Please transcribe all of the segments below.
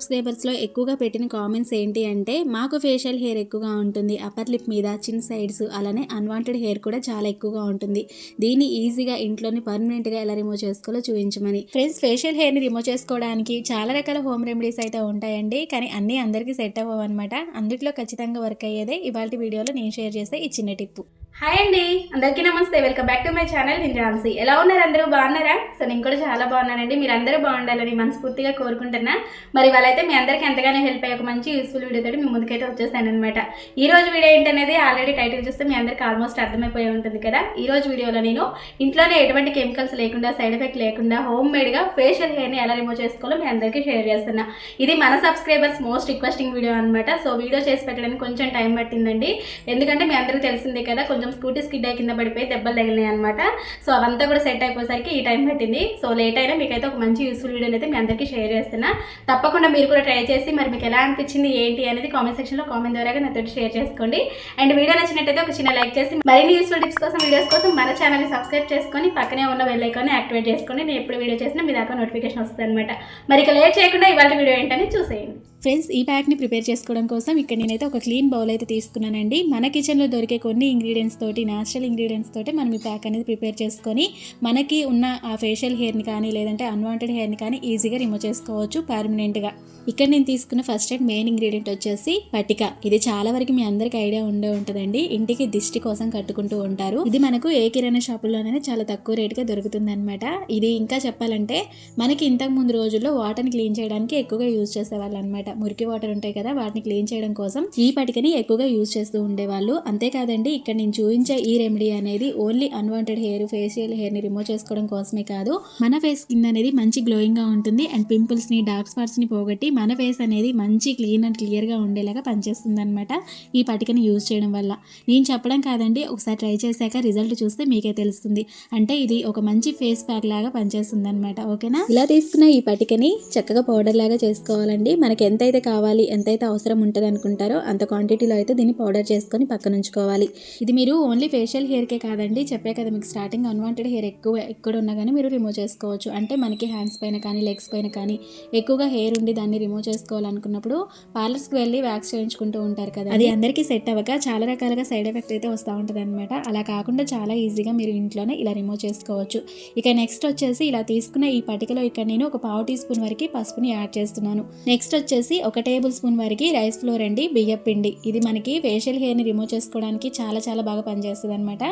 సబ్స్క్రైబర్స్లో ఎక్కువగా పెట్టిన కామెంట్స్ ఏంటి అంటే మాకు ఫేషియల్ హెయిర్ ఎక్కువగా ఉంటుంది. అప్పర్ లిప్ మీద చిన్ సైడ్స్ అలానే అన్వాంటెడ్ హెయిర్ కూడా చాలా ఎక్కువగా ఉంటుంది. దీన్ని ఈజీగా ఇంట్లోని పర్మనెంట్గా ఎలా రిమూవ్ చేసుకోవాలో చూపించమని. ఫ్రెండ్స్ ఫేషియల్ హెయిర్ని రిమూవ్ చేసుకోవడానికి చాలా రకాల హోమ్ రెమెడీస్ అయితే ఉంటాయండి. కానీ అన్నీ అందరికీ సెట్ అవ్వవు అనమాట అందుట్లో ఖచ్చితంగా వర్క్ అయ్యేదే ఇవాళ వీడియోలో నేను షేర్ చేసే ఈ చిన్న టిప్పు హాయ్ అండి. అందరికీ namaste. Welcome back to my channel నేను ఝాన్సీ ఎలా ఉన్నారు? అందరూ బాగున్నారా? సో నేను కూడా చాలా బాగున్నానండి. మీరు అందరూ బాగుండాలని మనస్ఫూర్తిగా కోరుకుంటున్నా. మరి వాళ్ళైతే మీ అందరికీ ఎంతగానో హెల్ప్ అయ్యే ఒక మంచి యూస్ఫుల్ వీడియో మీ ముందుకైతే వచ్చేసాను అనమాట ఈ రోజు వీడియో ఏంటనేది ఆల్రెడీ టైటిల్ చూస్తే మీ అందరికీ ఆల్మోస్ట్ అర్థమైపోయి ఉంటుంది కదా. ఈ రోజు వీడియోలో నేను ఇంట్లోనే ఎటువంటి కెమికల్స్ లేకుండా సైడ్ ఎఫెక్ట్ లేకుండా హోమ్ మేడ్గా ఫేషియల్ హెయిర్ని ఎలా రిమూవ్ చేసుకోవాలో మీ అందరికీ షేర్ చేస్తున్నా. ఇది మన సబ్స్క్రైబర్స్ మోస్ట్ రిక్వెస్టింగ్ వీడియో అనమాట సో వీడియో చేసి పెట్టడానికి కొంచెం టైం పట్టిందండి. ఎందుకంటే మీ అందరికీ తెలిసిందే కదా కొంచెం స్కూటీ స్కిడ్ అయి కింద పడిపోయి దెబ్బలు తగిలినాయి అనమాట సో అవంతా కూడా సెట్ అయిపోయేసరికి ఈ టైం పట్టింది. సో లేట్ అయినా మీకైతే ఒక మంచి యూస్ఫుల్ వీడియోని అయితే మీ అందరికీ షేర్ చేస్తున్నా. తప్పకుండా మీరు కూడా ట్రై చేసి మరి మీకు ఎలా అనిపించింది ఏంటి అనేది కామెంట్ సెక్షన్లో కామెంట్ ద్వారా నాతో షేర్ చేసుకోండి. అండ్ వీడియో నచ్చినట్టయితే ఒక చిన్న లైక్ చేసి మరిన్ని యూస్ఫుల్ టిప్స్ కోసం వీడియోస్ కోసం మన ఛానల్ని సబ్స్క్రైబ్ చేసుకొని పక్కనే ఉన్న బెల్ ఐకాన్ని యాక్టివేట్ చేసుకోండి నేను ఎప్పుడు వీడియో చేసినా మీ దాకా నోటిఫికేషన్ వస్తుంది అనమాట మరి ఇక లేట్ చేయకుండా ఇవాళ వీడియో ఏంటని చూసేయండి. ఫ్రెండ్స్ ఈ ప్యాక్ని ప్రిపేర్ చేసుకోవడం కోసం ఇక్కడ నేనైతే ఒక క్లీన్ బౌల్ అయితే తీసుకున్నానండి. మన కిచెన్లో దొరికే కొన్ని ఇంగ్రీడియంట్స్ తోటి న్యాచురల్ ఇంగ్రీడియంట్స్ తోటి మనం ఈ ప్యాక్ అనేది ప్రిపేర్ చేసుకొని మనకి ఉన్న ఆ ఫేషియల్ హెయిర్ని కానీ లేదంటే అన్వాంటెడ్ హెయిర్ని కానీ ఈజీగా రిమూవ్ చేసుకోవచ్చు పర్మనెంట్గా ఇక్కడ నేను తీసుకున్న ఫస్ట్ అండ్ మెయిన్ ఇంగ్రీడియంట్ వచ్చేసి పటిక ఇది చాలా వరకు మీ అందరికి ఐడియా ఉండే ఉంటుందండి. ఇంటికి దిష్టి కోసం కట్టుకుంటూ ఉంటారు. ఇది మనకు ఏ కిరాణా షాపుల్లోనైనా చాలా తక్కువ రేటుగా దొరుకుతుంది అనమాట ఇది ఇంకా చెప్పాలంటే మనకి ఇంతకు ముందు రోజుల్లో వాటర్ని క్లీన్ చేయడానికి ఎక్కువగా యూజ్ చేసేవాళ్ళు అనమాట మురికి వాటర్ ఉంటాయి కదా వాటిని క్లీన్ చేయడం కోసం ఈ పటికని ఎక్కువగా యూజ్ చేస్తూ ఉండేవాళ్ళు. అంతేకాదండి ఇక్కడ నేను చూపించే ఈ రెమెడీ అనేది ఓన్లీ అన్వాంటెడ్ హెయిర్ ఫేషియల్ హెయిర్ని రిమూవ్ చేసుకోవడం కోసమే కాదు. మన ఫేస్ స్కిన్ అనేది మంచి గ్లోయింగ్గా ఉంటుంది అండ్ పింపుల్స్ని డార్క్ స్పాట్స్ని పోగొట్టి మన ఫేస్ అనేది మంచి క్లీన్ అండ్ క్లియర్గా ఉండేలాగా పనిచేస్తుంది అనమాట ఈ పటికని యూజ్ చేయడం వల్ల. నేను చెప్పడం కాదండి ఒకసారి ట్రై చేశాక రిజల్ట్ చూస్తే మీకే తెలుస్తుంది. అంటే ఇది ఒక మంచి ఫేస్ ప్యాక్ లాగా పనిచేస్తుంది అనమాట ఓకేనా? ఇలా తీసుకున్న ఈ పటికని చక్కగా పౌడర్ లాగా చేసుకోవాలండి. మనకి ఎంతైతే కావాలి ఎంతైతే అవసరం ఉంటుంది అనుకుంటారో అంత క్వాంటిటీలో అయితే దీన్ని పౌడర్ చేసుకొని పక్కన ఉంచుకోవాలి. ఇది మీరు ఓన్లీ ఫేషియల్ హెయిర్కే కాదండి. చెప్పే కదా మీకు స్టార్టింగ్ అన్వాంటెడ్ హెయిర్ ఎక్కువ ఎక్కడ ఉన్నా కానీ మీరు రిమూవ్ చేసుకోవచ్చు. అంటే మనకి హ్యాండ్స్ పైన కానీ లెగ్స్ పైన కానీ ఎక్కువగా హెయిర్ ఉండి దాన్ని రిమూవ్ చేసుకోవాలనుకున్నప్పుడు పార్లర్స్కి వెళ్ళి వ్యాక్స్ చేయించుకుంటూ ఉంటారు కదా అది అందరికీ సెట్ అవ్వక చాలా రకాలుగా సైడ్ ఎఫెక్ట్ అయితే వస్తూ ఉంటుంది అనమాట అలా కాకుండా చాలా ఈజీగా మీరు ఇంట్లోనే ఇలా రిమూవ్ చేసుకోవచ్చు. ఇక నెక్స్ట్ వచ్చేసి ఇలా తీసుకున్న ఈ పటికలో ఇక్కడ నేను ఒక పావు టీ స్పూన్ వరకు పసుపుని యాడ్ చేస్తున్నాను. నెక్స్ట్ వచ్చేసి ఒక టేబుల్ స్పూన్ వరకు రైస్ ఫ్లోర్ అండి బియ్యం పిండి. ఇది మనకి ఫేషియల్ హెయిర్ని రిమూవ్ చేసుకోవడానికి చాలా చాలా బాగా పనిచేస్తుంది అనమాట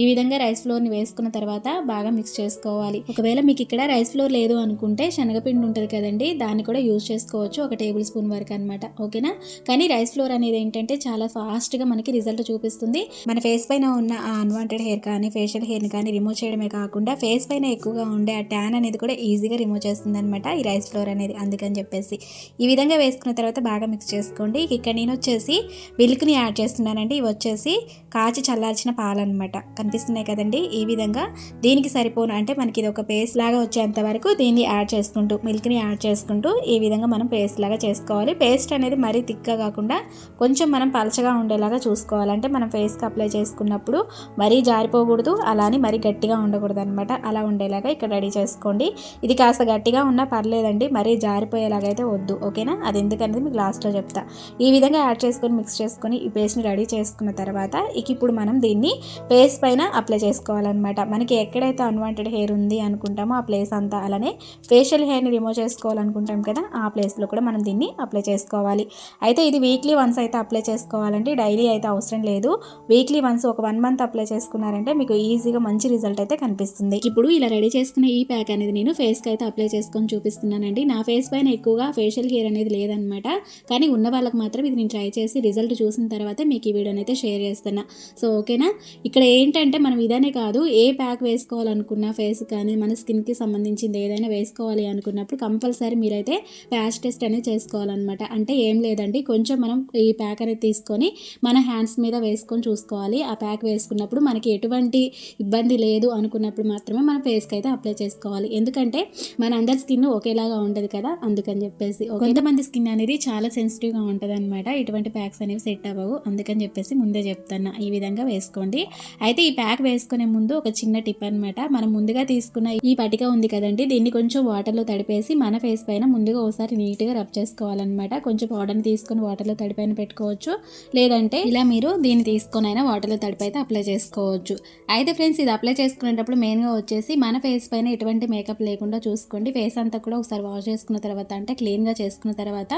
ఈ విధంగా రైస్ ఫ్లోర్ని వేసుకున్న తర్వాత బాగా మిక్స్ చేసుకోవాలి. ఒకవేళ మీకు ఇక్కడ రైస్ ఫ్లోర్ లేదు అనుకుంటే శనగపిండి ఉంటుంది కదండి దాన్ని కూడా యూజ్ చేసుకోవచ్చు ఒక టేబుల్ స్పూన్ వరకు అనమాట ఓకేనా? కానీ రైస్ ఫ్లోర్ అనేది ఏంటంటే చాలా ఫాస్ట్గా మనకి రిజల్ట్ చూపిస్తుంది. మన ఫేస్ పైన ఉన్న ఆ అన్వాంటెడ్ హెయిర్ కానీ ఫేషియల్ హెయిర్ని కానీ రిమూవ్ చేయడమే కాకుండా ఫేస్ పైన ఎక్కువగా ఉండే ఆ ట్యాన్ అనేది కూడా ఈజీగా రిమూవ్ చేస్తుంది అనమాట ఈ రైస్ ఫ్లోర్ అనేది అందుకని చెప్పేసి. ఈ విధంగా వేసుకున్న తర్వాత బాగా మిక్స్ చేసుకోండి. ఇక్కడ నేను వచ్చేసి మిల్క్ని యాడ్ చేస్తున్నానండి. ఇవి వచ్చేసి కాచి చల్లార్చిన పాలు అనమాట కనిపిస్తున్నాయి కదండి? ఈ విధంగా దీనికి సరిపోను. అంటే మనకి ఇది ఒక పేస్ట్ లాగా వచ్చేంత వరకు దీన్ని యాడ్ చేసుకుంటూ మిల్క్ని యాడ్ చేసుకుంటూ ఈ విధంగా మనం పేస్ట్ లాగా చేసుకోవాలి. పేస్ట్ అనేది మరీ థిక్గా కాకుండా కొంచెం మనం పలచగా ఉండేలాగా చూసుకోవాలంటే మనం ఫేస్కి అప్లై చేసుకున్నప్పుడు మరీ జారిపోకూడదు అలానే మరీ గట్టిగా ఉండకూడదు అనమాట అలా ఉండేలాగా ఇక్కడ రెడీ చేసుకోండి. ఇది కాస్త గట్టిగా ఉన్నా పర్లేదండి. మరీ జారిపోయేలాగా అయితే వద్దు. ఓకేనా? అది ఎందుకనేది మీకు లాస్ట్లో చెప్తా. ఈ విధంగా యాడ్ చేసుకొని మిక్స్ చేసుకొని ఈ పేస్ట్ని రెడీ చేసుకున్న తర్వాత ఇక ఇప్పుడు మనం దీన్ని ఫేస్ పైన అప్లై చేసుకోవాలన్నమాట. మనకి ఎక్కడైతే అన్వాంటెడ్ హెయిర్ ఉంది అనుకుంటామో ఆ ప్లేస్ అంతా అలానే ఫేషియల్ హెయిర్ని రిమూవ్ చేసుకోవాలనుకుంటాం కదా ఆ ప్లేస్లో కూడా మనం దీన్ని అప్లై చేసుకోవాలి. అయితే ఇది వీక్లీ వన్స్ అయితే అప్లై చేసుకోవాలండి. డైలీ అయితే అవసరం లేదు. వీక్లీ వన్స్ ఒక వన్ మంత్ అప్లై చేసుకున్నారంటే మీకు ఈజీగా మంచి రిజల్ట్ అయితే కనిపిస్తుంది. ఇప్పుడు ఇలా రెడీ చేసుకునే ఈ ప్యాక్ అనేది నేను ఫేస్కి అయితే అప్లై చేసుకొని చూపిస్తున్నానండి. నా ఫేస్ పైన ఎక్కువగా ఫేషియల్ హెయిర్ అనేది లేదనమాట కానీ ఉన్న వాళ్ళకి మాత్రం ఇది నేను ట్రై చేసి రిజల్ట్ చూసిన తర్వాతే మీకు ఈ వీడియోని అయితే షేర్ చేస్తున్నా. సో ఓకేనా ఇక్కడ ఏంటంటే మనం ఇదనే కాదు ఏ ప్యాక్ వేసుకోవాలనుకున్నా ఫేస్ కానీ మన స్కిన్కి సంబంధించింది ఏదైనా వేసుకోవాలి అనుకున్నప్పుడు కంపల్సరీ మీరైతే ప్యాచ్ టెస్ట్ అనేది చేసుకోవాలన్నమాట. అంటే ఏం లేదండి కొంచెం మనం ఈ ప్యాక్ అనేది తీసుకొని మన హ్యాండ్స్ మీద వేసుకొని చూసుకోవాలి. ఆ ప్యాక్ వేసుకున్నప్పుడు మనకి ఎటువంటి ఇబ్బంది లేదు అనుకున్నప్పుడు మాత్రమే మనం ఫేస్కి అయితే అప్లై చేసుకోవాలి. ఎందుకంటే మన అందరి స్కిన్ ఒకేలాగా ఉండదు కదా అందుకని చెప్పేసి. కొంతమంది స్కిన్ అనేది చాలా సెన్సిటివ్గా ఉంటుంది అనమాట ఇటువంటి ప్యాక్స్ అనేవి సెట్ అవ్వవు. అందుకని చెప్పేసి ముందే చెప్తాను ఈ విధంగా వేసుకోండి. అయితే ఈ ప్యాక్ వేసుకునే ముందు ఒక చిన్న టిప్ అనమాట మనం ముందుగా తీసుకున్న ఈ పటిక ఉంది కదండి దీన్ని కొంచెం వాటర్లో తడిపేసి మన ఫేస్ పైన ముందుగా ఒకసారి నీట్గా రబ్ చేసుకోవాలన్నమాట. కొంచెం పౌడర్ని తీసుకొని వాటర్లో తడిపైన పెట్టుకోవచ్చు. లేదంటే ఇలా మీరు దీన్ని తీసుకొని అయినా వాటర్లో తడిపి అయితే అప్లై చేసుకోవచ్చు. అయితే ఫ్రెండ్స్ ఇది అప్లై చేసుకునేటప్పుడు మెయిన్గా వచ్చేసి మన ఫేస్ పైన ఎటువంటి మేకప్ లేకుండా చూసుకోండి. ఫేస్ అంతా కూడా ఒకసారి వాష్ చేసుకున్న తర్వాత అంటే క్లీన్గా చేసుకున్న తర్వాత తర్వాత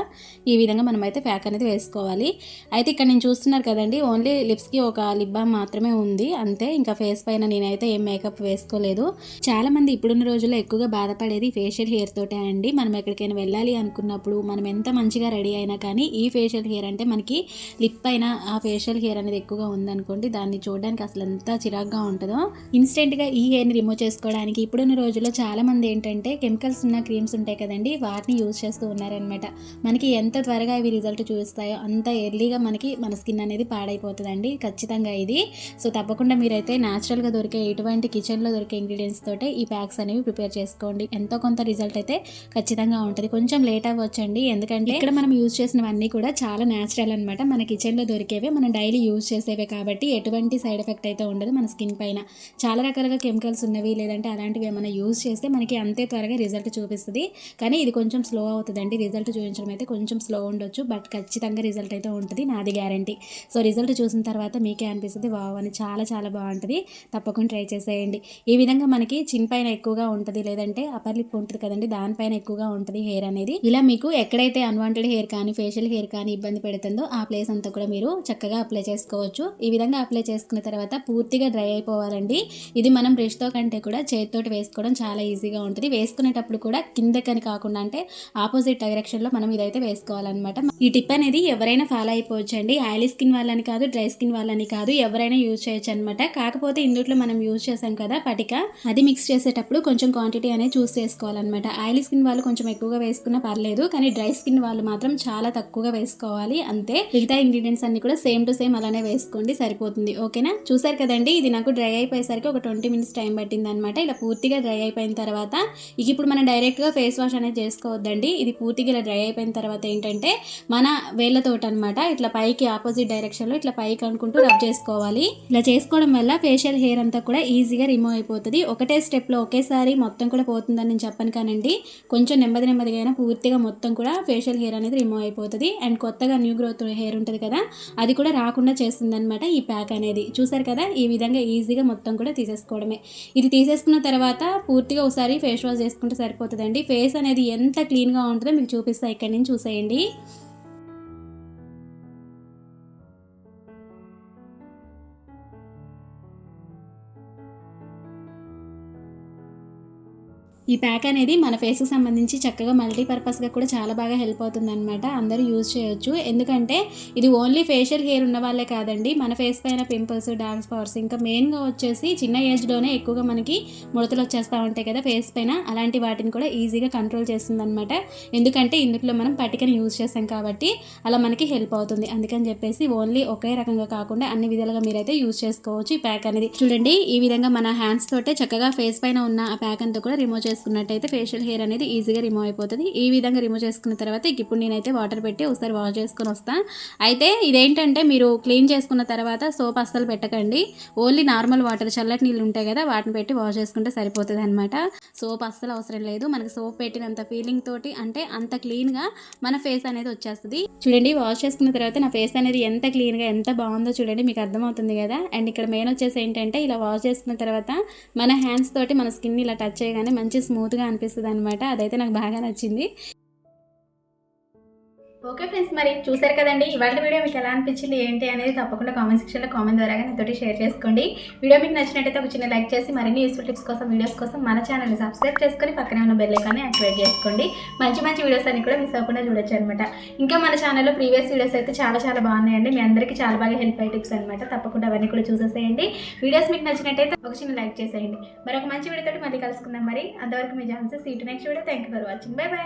ఈ విధంగా మనమైతే ప్యాక్ అనేది వేసుకోవాలి. అయితే ఇక్కడ నేను చూస్తున్నారు కదండి ఓన్లీ లిప్స్కి ఒక లిప్ బామ్ మాత్రమే ఉంది. అంతే ఇంకా ఫేస్ పైన నేనైతే ఏం మేకప్ వేసుకోలేదు. చాలా మంది ఇప్పుడున్న రోజుల్లో ఎక్కువగా బాధపడేది ఫేషియల్ హెయిర్ తోటే అండి. మనం ఎక్కడికైనా వెళ్ళాలి అనుకున్నప్పుడు మనం ఎంత మంచిగా రెడీ అయినా కానీ ఈ ఫేషియల్ హెయిర్ అంటే మనకి లిప్ పైన ఆ ఫేషియల్ హెయిర్ అనేది ఎక్కువగా ఉందనుకోండి దాన్ని చూడడానికి అసలు ఎంత చిరాగ్గా ఉంటుందో. ఇన్స్టెంట్గా ఈ హెయిర్ని రిమూవ్ చేసుకోవడానికి ఇప్పుడున్న రోజుల్లో చాలా మంది ఏంటంటే కెమికల్స్ ఉన్న క్రీమ్స్ ఉంటాయి కదండి వాటిని యూజ్ చేస్తూ ఉన్నారనమాట మనకి ఎంత త్వరగా ఇవి రిజల్ట్ చూపిస్తాయో అంత ఎర్లీగా మనకి మన స్కిన్ అనేది పాడైపోతుందండి. ఖచ్చితంగా ఇది. సో తప్పకుండా మీరైతే న్యాచురల్గా దొరికే ఎటువంటి కిచెన్లో దొరికే ఇంగ్రీడియంట్స్ తోటే ఈ ప్యాక్స్ అనేవి ప్రిపేర్ చేసుకోండి. ఎంతో కొంత రిజల్ట్ అయితే ఖచ్చితంగా ఉంటుంది. కొంచెం లేట్ అవ్వచ్చండి. ఎందుకంటే ఇక్కడ మనం యూజ్ చేసినవన్నీ కూడా చాలా న్యాచురల్ అనమాట మన కిచెన్లో దొరికేవే మనం డైలీ యూజ్ చేసేవే కాబట్టి ఎటువంటి సైడ్ ఎఫెక్ట్ అయితే ఉండదు మన స్కిన్ పైన. చాలా రకాలుగా కెమికల్స్ ఉన్నవి లేదంటే అలాంటివి ఏమైనా యూజ్ చేస్తే మనకి అంతే త్వరగా రిజల్ట్ చూపిస్తుంది. కానీ ఇది కొంచెం స్లో అవుతుందండి. రిజల్ట్ చూపించడం అయితే కొంచెం స్లో ఉండొచ్చు బట్ ఖచ్చితంగా రిజల్ట్ అయితే ఉంటుంది నాది గ్యారంటీ సో రిజల్ట్ చూసిన తర్వాత మీకే అనిపిస్తుంది వావ్ అని చాలా చాలా బాగుంటుంది. తప్పకుండా ట్రై చేసేయండి. ఈ విధంగా మనకి చిన్ పైన ఎక్కువగా ఉంటుంది లేదంటే అప్పర్ లిప్ ఉంటుంది కదండి దానిపైన ఎక్కువగా ఉంటుంది హెయిర్ అనేది. ఇలా మీకు ఎక్కడైతే అన్వాంటెడ్ హెయిర్ కానీ ఫేషియల్ హెయిర్ కానీ ఇబ్బంది పెడుతుందో ఆ ప్లేస్ అంతా కూడా మీరు చక్కగా అప్లై చేసుకోవచ్చు. ఈ విధంగా అప్లై చేసుకున్న తర్వాత పూర్తిగా డ్రై అయిపోవాలండి. ఇది మనం బ్రష్తో కంటే కూడా చేతితోటి వేసుకోవడం చాలా ఈజీగా ఉంటుంది. వేసుకునేటప్పుడు కూడా కిందకని కాకుండా అంటే ఆపోజిట్ డైరెక్షన్లో మనం ఇదైతే వేసుకోవాలన్నమాట. ఈ టిప్ అనేది ఎవరైనా ఫాలో అయిపోవచ్చు అండి ఆయిలీ స్కిన్ వాళ్ళని కాదు డ్రై స్కిన్ వాళ్ళని కాదు ఎవరైనా యూజ్ చేయొచ్చు అనమాట కాకపోతే ఇందుట్లో మనం యూజ్ చేసాం కదా పటిక అది మిక్స్ చేసేటప్పుడు కొంచెం క్వాంటిటీ అనేది చూస్ చేసుకోవాలన్నమాట. ఆయిలీ స్కిన్ వాళ్ళు కొంచెం ఎక్కువగా వేసుకున్నా పర్లేదు కానీ డ్రై స్కిన్ వాళ్ళు మాత్రం చాలా తక్కువగా వేసుకోవాలి. అంతే. మిగతా ఇంగ్రీడియంట్స్ అన్ని కూడా సేమ్ టు సేమ్ అలానే వేసుకోండి సరిపోతుంది. ఓకేనా? చూసారు కదండి ఇది నాకు డ్రై అయిపోయేసరికి ఒక ట్వంటీ మినిట్స్ టైం పట్టింది అనమాట ఇలా పూర్తిగా డ్రై అయిపోయిన తర్వాత ఇక ఇప్పుడు మనం డైరెక్ట్గా ఫేస్ వాష్ అనేది చేసుకోవద్దండి. ఇది పూర్తిగా ఇలా డ్రై అయిపోయిన తర్వాత ఏంటంటే మన వేళ్ళతోటి అనమాట ఇట్లా పైకి ఆపోజిట్ డైరెక్షన్లో ఇట్లా పైకి అనుకుంటూ రబ్ చేసుకోవాలి. ఇలా చేసుకోవడం వల్ల ఫేషియల్ హెయిర్ అంతా కూడా ఈజీగా రిమూవ్ అయిపోతుంది. ఒకటే స్టెప్లో ఒకేసారి మొత్తం కూడా పోతుందని నేను చెప్పను కానండి. కొంచెం నెమ్మది నెమ్మదిగా అయినా పూర్తిగా మొత్తం కూడా ఫేషియల్ హెయిర్ అనేది రిమూవ్ అయిపోతుంది. అండ్ కొత్తగా న్యూ గ్రోత్ హెయిర్ ఉంటుంది కదా అది కూడా రాకుండా చేస్తుంది అనమాట ఈ ప్యాక్ అనేది. చూసారు కదా ఈ విధంగా ఈజీగా మొత్తం కూడా తీసేసుకోవడమే. ఇది తీసేసుకున్న తర్వాత పూర్తిగా ఒకసారి ఫేస్ వాష్ చేసుకుంటే సరిపోతుందండి. ఫేస్ అనేది ఎంత క్లీన్గా ఉంటుందో మీకు చూపిస్తాయి ఇక్కడ నుంచి చూసేయండి. ఈ ప్యాక్ అనేది మన ఫేస్కి సంబంధించి చక్కగా మల్టీపర్పస్గా కూడా చాలా బాగా హెల్ప్ అవుతుంది అనమాట అందరూ యూజ్ చేయొచ్చు. ఎందుకంటే ఇది ఓన్లీ ఫేషియల్ హెయిర్ ఉన్న వాళ్ళే కాదండి. మన ఫేస్ పైన పింపుల్స్ డార్క్ స్పాట్స్ ఇంకా మెయిన్గా వచ్చేసి చిన్న ఏజ్లోనే ఎక్కువగా మనకి ముడతలు వచ్చేస్తూ ఉంటాయి కదా ఫేస్ పైన. అలాంటి వాటిని కూడా ఈజీగా కంట్రోల్ చేస్తుంది అనమాట ఎందుకంటే ఇందులో మనం పట్టికని యూజ్ చేస్తాం కాబట్టి అలా మనకి హెల్ప్ అవుతుంది. అందుకని చెప్పేసి ఓన్లీ ఒకే రకంగా కాకుండా అన్ని విధాలుగా మీరైతే యూజ్ చేసుకోవచ్చు ఈ ప్యాక్ అనేది. చూడండి ఈ విధంగా మన హ్యాండ్స్ తోటే చక్కగా ఫేస్ పైన ఉన్న ఆ ప్యాక్ అంతా కూడా రిమూవ్ చేసుకున్నట్టయితే ఫేషియల్ హెయిర్ అనేది ఈజీగా రిమూవ్ అయిపోతుంది. ఈ విధంగా రిమూవ్ చేసుకున్న తర్వాత ఇక ఇప్పుడు నేనైతే వాటర్ పెట్టి ఒకసారి వాష్ చేసుకొని వస్తాను అయితే ఇదేంటంటే మీరు క్లీన్ చేసుకున్న తర్వాత సోప్ అస్సలు పెట్టకండి. ఓన్లీ నార్మల్ వాటర్ చల్లటి నీళ్ళు ఉంటాయి కదా వాటిని పెట్టి వాష్ చేసుకుంటే సరిపోతుంది అనమాట సోప్ అస్సలు అవసరం లేదు. మనకి సోప్ పెట్టినంత ఫీలింగ్ తోటి అంటే అంత క్లీన్గా మన ఫేస్ అనేది వచ్చేస్తుంది. చూడండి వాష్ చేసుకున్న తర్వాత నా ఫేస్ అనేది ఎంత క్లీన్గా ఎంత బాగుందో చూడండి మీకు అర్థమవుతుంది కదా. అండ్ ఇక్కడ మెయిన్ వచ్చేసి ఏంటంటే ఇలా వాష్ చేసుకున్న తర్వాత మన హ్యాండ్స్ తోటి మన స్కిన్ ఇలా టచ్ చేయగానే మంచి స్మూత్గా అనిపిస్తుంది అనమాట అదైతే నాకు బాగా నచ్చింది. ఓకే ఫ్రెండ్స్ మరి చూసారు కదండి ఇవాళ వీడియో మీకు ఎలా అనిపించింది ఏంటి అనేది తప్పకుండా కామెంట్ సెక్షన్లో కామెంట్ ద్వారా నాతోటి షేర్ చేసుకోండి. వీడియో మీకు నచ్చినట్టయితే ఒక చిన్న లైక్ చేసి మరిన్ని యూస్ఫుల్ టిప్స్ కోసం వీడియోస్ కోసం మన ఛానల్ని సబ్స్క్రైబ్ చేసుకొని పక్కనే ఉన్న బెల్ ఐకాన్ని యాక్టివేట్ చేసుకోండి. మంచి మంచి వీడియోస్ అన్ని కూడా మిస్ అవ్వకుండా చూడొచ్చు అనమాట ఇంకా మన ఛానల్లో ప్రీవియస్ వీడియోస్ అయితే చాలా చాలా బాగున్నాయండి. మీ అందరికీ చాలా బాగా హెల్ప్ అయ్యే టిప్స్ అనమాట తప్పకుండా అవన్నీ కూడా చూసేసేయండి. వీడియోస్ మీకు నచ్చినట్టయితే ఒక చిన్న లైక్ చేసేయండి. మరొక మంచి వీడియోతో మళ్ళీ కలుసుకుందాం మరి. అంతవరకు మీ ఛాన్సెస్ seat next video. Thank you for watching bye bye